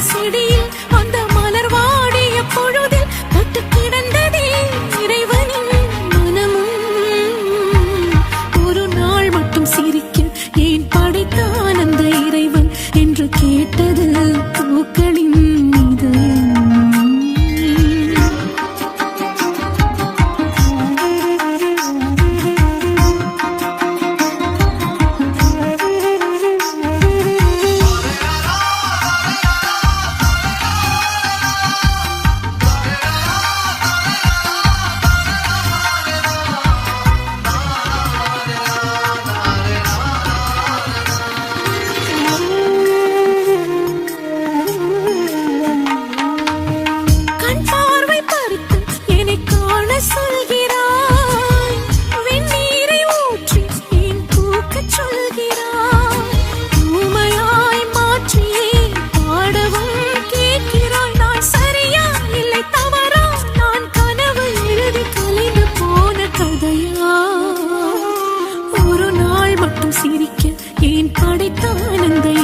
சிடியில் ஆடித்தானந்தை